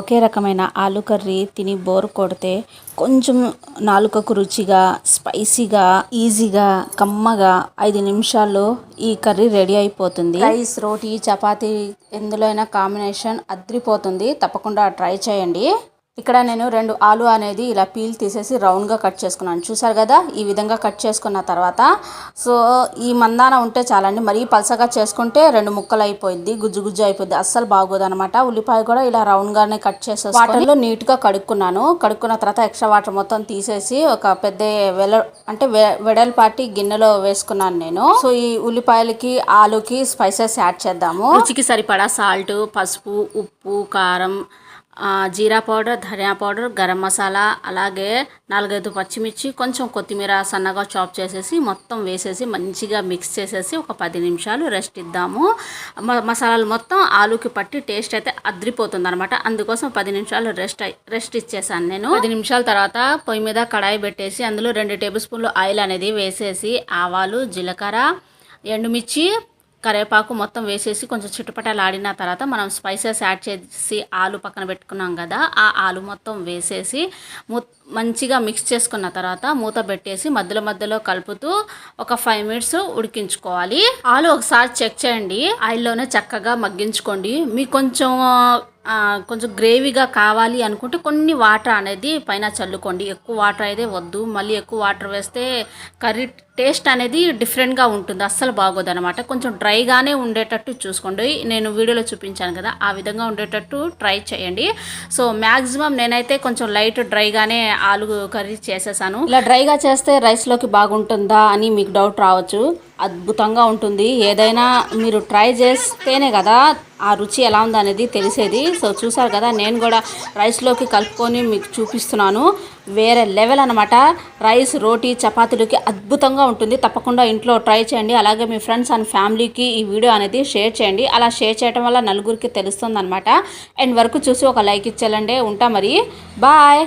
ఒకే రకమైన ఆలు కర్రీ తిని బోర్ కొడితే కొంచెం నాలుకకు రుచిగా స్పైసీగా ఈజీగా కమ్మగా ఐదు నిమిషాల్లో ఈ కర్రీ రెడీ అయిపోతుంది. రైస్ రోటీ చపాతీ ఎందులో అయినా కాంబినేషన్ అద్రిపోతుంది. తప్పకుండా ట్రై చేయండి. ఇక్కడ నేను రెండు ఆలు అనేది ఇలా పీల్ తీసేసి రౌండ్గా కట్ చేసుకున్నాను. చూసారు కదా? ఈ విధంగా కట్ చేసుకున్న తర్వాత సో ఈ మందాన ఉంటే చాలండి. మరీ పలసగా చేసుకుంటే రెండు ముక్కలు అయిపోయింది గుజ్జు గుజ్జు అయిపోద్ది. అస్సలు బాగోదు అనమాట ఉల్లిపాయ కూడా ఇలా రౌండ్గానే కట్ చేసేసి వాటర్లో నీట్గా కడుక్కున్నాను. కడుక్కున్న తర్వాత ఎక్స్ట్రా వాటర్ మొత్తం తీసేసి ఒక పెద్ద వెల అంటే వెడల్పాటి గిన్నెలో వేసుకున్నాను నేను. సో ఈ ఉల్లిపాయలకి ఆలుకి స్పైసెస్ యాడ్ చేద్దాము. రుచికి సరిపడా సాల్ట్ పసుపు ఉప్పు కారం జీరా పౌడర్ ధనియా పౌడర్ గరం మసాలా అలాగే నాలుగైదు పచ్చిమిర్చి కొంచెం కొత్తిమీర సన్నగా చాప్ చేసేసి మొత్తం వేసేసి మంచిగా మిక్స్ చేసేసి ఒక పది నిమిషాలు రెస్ట్ ఇద్దాము. మసాలాలు మొత్తం ఆలుకి పట్టి టేస్ట్ అయితే అద్రిపోతుంది అనమాట అందుకోసం పది నిమిషాలు రెస్ట్ రెస్ట్ ఇచ్చేసాను నేను. పది నిమిషాల తర్వాత పొయ్యి మీద కడాయి పెట్టేసి అందులో రెండు టేబుల్ స్పూన్లు ఆయిల్ అనేది వేసేసి ఆవాలు జీలకర్ర ఎండుమిర్చి కరివేపాకు మొత్తం వేసేసి కొంచెం చుట్టుపటలాడిన తర్వాత మనం స్పైసెస్ యాడ్ చేసి ఆలు పక్కన పెట్టుకున్నాం కదా ఆ ఆలు మొత్తం వేసేసి మూ మంచిగా మిక్స్ చేసుకున్న తర్వాత మూత పెట్టేసి మధ్యలో మధ్యలో కలుపుతూ ఒక ఫైవ్ మినిట్స్ ఉడికించుకోవాలి. ఆలు ఒకసారి చెక్ చేయండి. ఆయిల్లోనే చక్కగా మగ్గించుకోండి. మీకు కొంచెం కొంచెం గ్రేవీగా కావాలి అనుకుంటే కొన్ని వాటర్ అనేది పైన చల్లుకోండి. ఎక్కువ వాటర్ అయితే వద్దు. మళ్ళీ ఎక్కువ వాటర్ వేస్తే కర్రీ టేస్ట్ అనేది డిఫరెంట్గా ఉంటుంది. అస్సలు బాగోదు అనమాట కొంచెం డ్రైగానే ఉండేటట్టు చూసుకోండి. నేను వీడియోలో చూపించాను కదా ఆ విధంగా ఉండేటట్టు ట్రై చేయండి. సో మ్యాక్సిమం నేనైతే కొంచెం లైట్ డ్రైగానే ఆలు కర్రీ చేసేసాను. ఇలా డ్రైగా చేస్తే రైస్లోకి బాగుంటుందా అని మీకు డౌట్ రావచ్చు. అద్భుతంగా ఉంటుంది. ఏదైనా మీరు ట్రై చేస్తేనే కదా ఆ రుచి ఎలా ఉందనేది అనేది తెలిసేది. సో చూసారు కదా నేను కూడా రైస్లోకి కలుపుకొని మీకు చూపిస్తున్నాను. వేరే లెవెల్ అనమాట రైస్ రోటీ చపాతీలకి అద్భుతంగా ఉంటుంది. తప్పకుండా ఇంట్లో ట్రై చేయండి. అలాగే మీ ఫ్రెండ్స్ అండ్ ఫ్యామిలీకి ఈ వీడియో అనేది షేర్ చేయండి. అలా షేర్ చేయడం వల్ల నలుగురికి తెలుస్తుంది అనమాట అండ్ వరకు చూసి ఒక లైక్ ఇచ్చేయాలండి ఉంటా మరి. బాయ్.